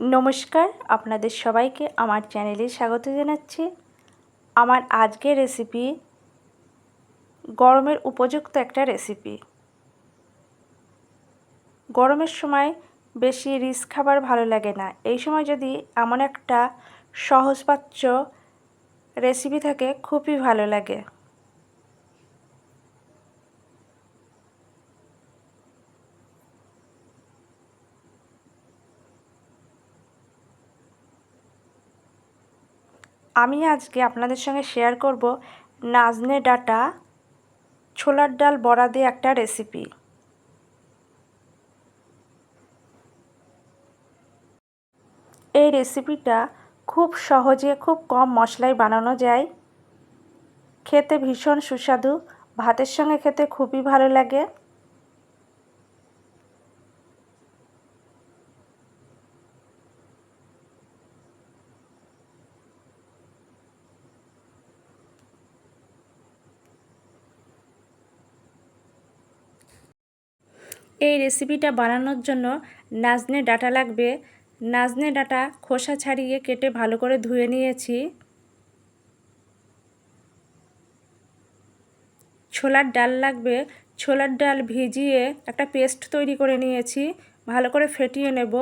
নমস্কার, আপনাদের সবাইকে আমার চ্যানেলে স্বাগত জানাচ্ছি। আমার আজকের রেসিপি গরমের উপযুক্ত একটা রেসিপি গরমের সময় বেশি রিস খাবার ভালো লাগে না। এই সময় যদি এমন একটা সহজপাচ্য রেসিপি থাকে, খুবই ভালো লাগে। আমি আজকে আপনাদের সঙ্গে শেয়ার করব নাজনে ডাটা ছোলার ডাল বড়া দিয়ে একটা রেসিপি এই রেসিপিটা খুব সহজে, খুব কম মশলায় বানানো যায়। খেতে ভীষণ সুস্বাদু, ভাতের সঙ্গে খেতে খুবই ভালো লাগে। এই রেসিপিটা বানানোর জন্য নাজনে ডাটা লাগবে। নাজনে ডাটা খোসা ছাড়িয়ে কেটে ভালো করে ধুয়ে নিয়েছি। ছোলার ডাল লাগবে। ছোলার ডাল ভিজিয়ে একটা পেস্ট তৈরি করে নিয়েছি। ভালো করে ফেটিয়ে নেব।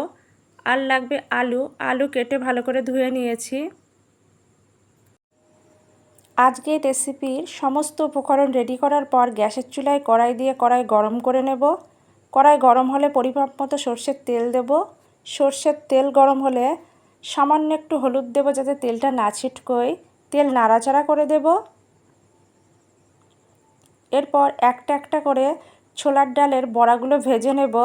আর লাগবে আলু। আলু কেটে ভালো করে ধুয়ে নিয়েছি। আজকে রেসিপির সমস্ত উপকরণ রেডি করার পর গ্যাসের চুলায় কড়াই দিয়ে কড়াই গরম করে নেব। কড়াই গরম হলে পরিমাপ মতো সর্ষের তেল দেব। সর্ষের তেল গরম হলে সামান্য একটু হলুদ দেব যাতে তেলটা না ছিটকোয়। তেল নাড়াচাড়া করে দেব। এরপর একটা একটা করে ছোলার ডালের বড়াগুলো ভেজে নেব।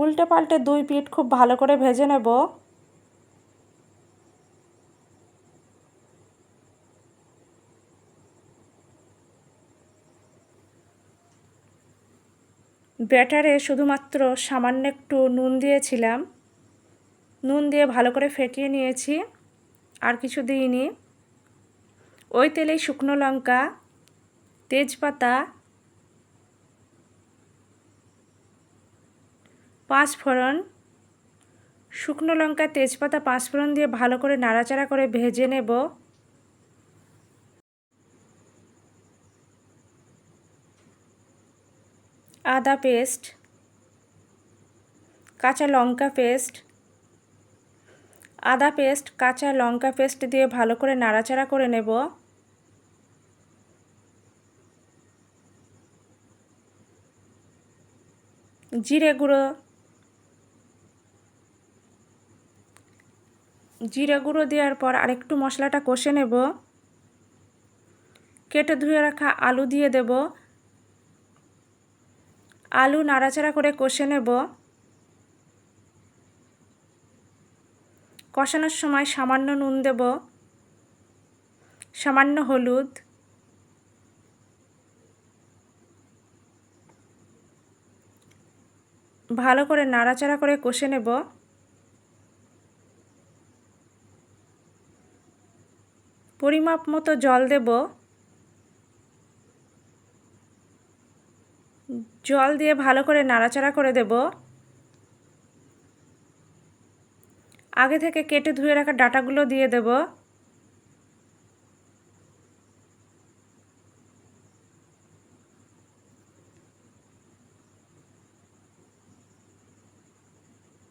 উল্টে পাল্টে দুই পিঠ খুব ভালো করে ভেজে নেব। ব্যাটারে শুধুমাত্র সামান্য একটু নুন দিয়েছিলাম। নুন দিয়ে ভালো করে ফেটিয়ে নিয়েছি, আর কিছু দিইনি। ওই তেলেই শুকনো লঙ্কা, তেজপাতা পাঁচ ফোড়ন শুকনো লঙ্কা, তেজপাতা পাঁচ ফোড়ন দিয়ে ভালো করে নাড়াচাড়া করে ভেজে নেব। আদা পেস্ট, কাঁচা লঙ্কা পেস্ট, আদা পেস্ট, কাঁচা লঙ্কা পেস্ট দিয়ে ভালো করে নাড়াচাড়া করে নেব। জিরে গুঁড়ো জিরে গুঁড়ো দেওয়ার পর আরেকটু মশলাটা কষে নেব। কেটে ধুয়ে রাখা আলু দিয়ে দেব। আলু নাড়াচাড়া করে কষে নেব। কষানোর সময় সামান্য নুন দেব। সামান্য হলুদ। ভালো করে নাড়াচাড়া করে কষে নেব। পরিমাপ মতো জল দেব। জল দিয়ে ভালো করে নাড়াচাড়া করে দেব। আগে থেকে কেটে ধুয়ে রাখা ডাটাগুলো দিয়ে দেব।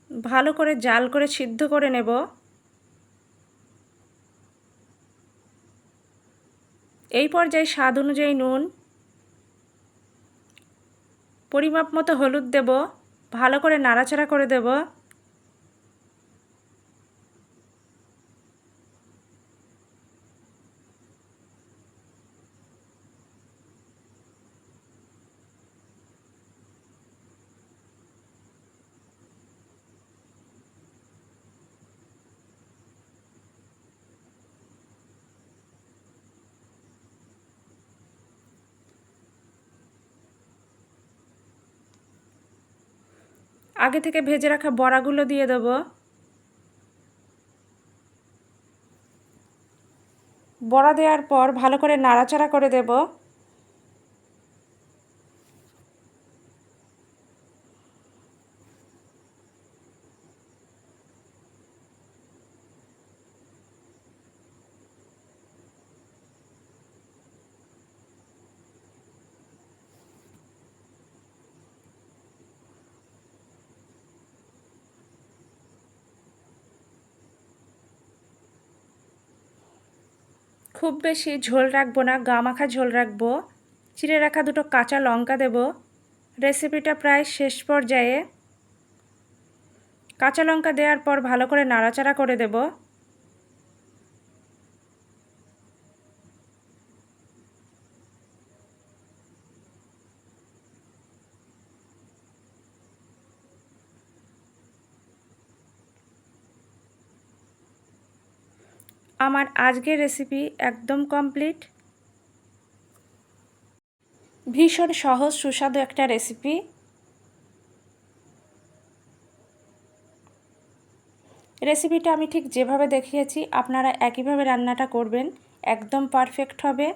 ভালো করে জাল করে সিদ্ধ করে নেব। এই পর্যায়ে স্বাদ অনুযায়ী নুন পরিমাপ মতো হলুদ দেব ভালো করে নাড়াচাড়া করে দেব। আগে থেকে ভেজে রাখা বড়াগুলো দিয়ে দেব। বড়া দেওয়ার পর ভালো করে নাড়াচাড়া করে দেব। খুব বেশি ঝোল রাখব না, গা মাখা ঝোল রাখব। চিড়ে রাখা দুটো কাঁচা লঙ্কা দেব। রেসিপিটা প্রায় শেষ পর্যায়ে কাঁচা লঙ্কা দেওয়ার পর ভালো করে নাড়াচাড়া করে দেব। আমার আজকের রেসিপি একদম কমপ্লিট ভীষণ সহজ, সুস্বাদু একটা রেসিপি রেসিপিটা আমি ঠিক যেভাবে দেখিয়েছি, আপনারা একইভাবে রান্নাটা করবেন, একদম পারফেক্ট হবে।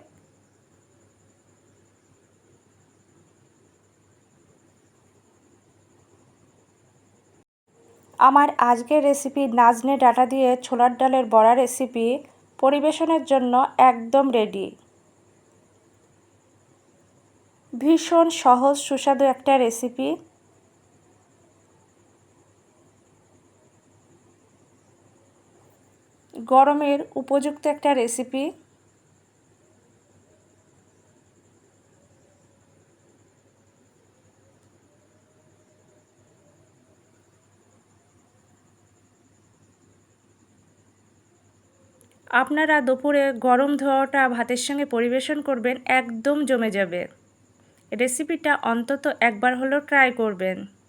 আমার আজকের রেসিপি নাজনে ডাটা দিয়ে ছোলার ডালের বড়া রেসিপি পরিবেশনের জন্য একদম রেডি ভীষণ সহজ, সুস্বাদু একটা রেসিপি গরমের উপযুক্ত একটা রেসিপি আপনারা দুপুরে গরম ধোয়াটা ভাতের সঙ্গে পরিবেশন করবেন, একদম জমে যাবে। রেসিপিটা অন্তত একবার হলেও ট্রাই করবেন।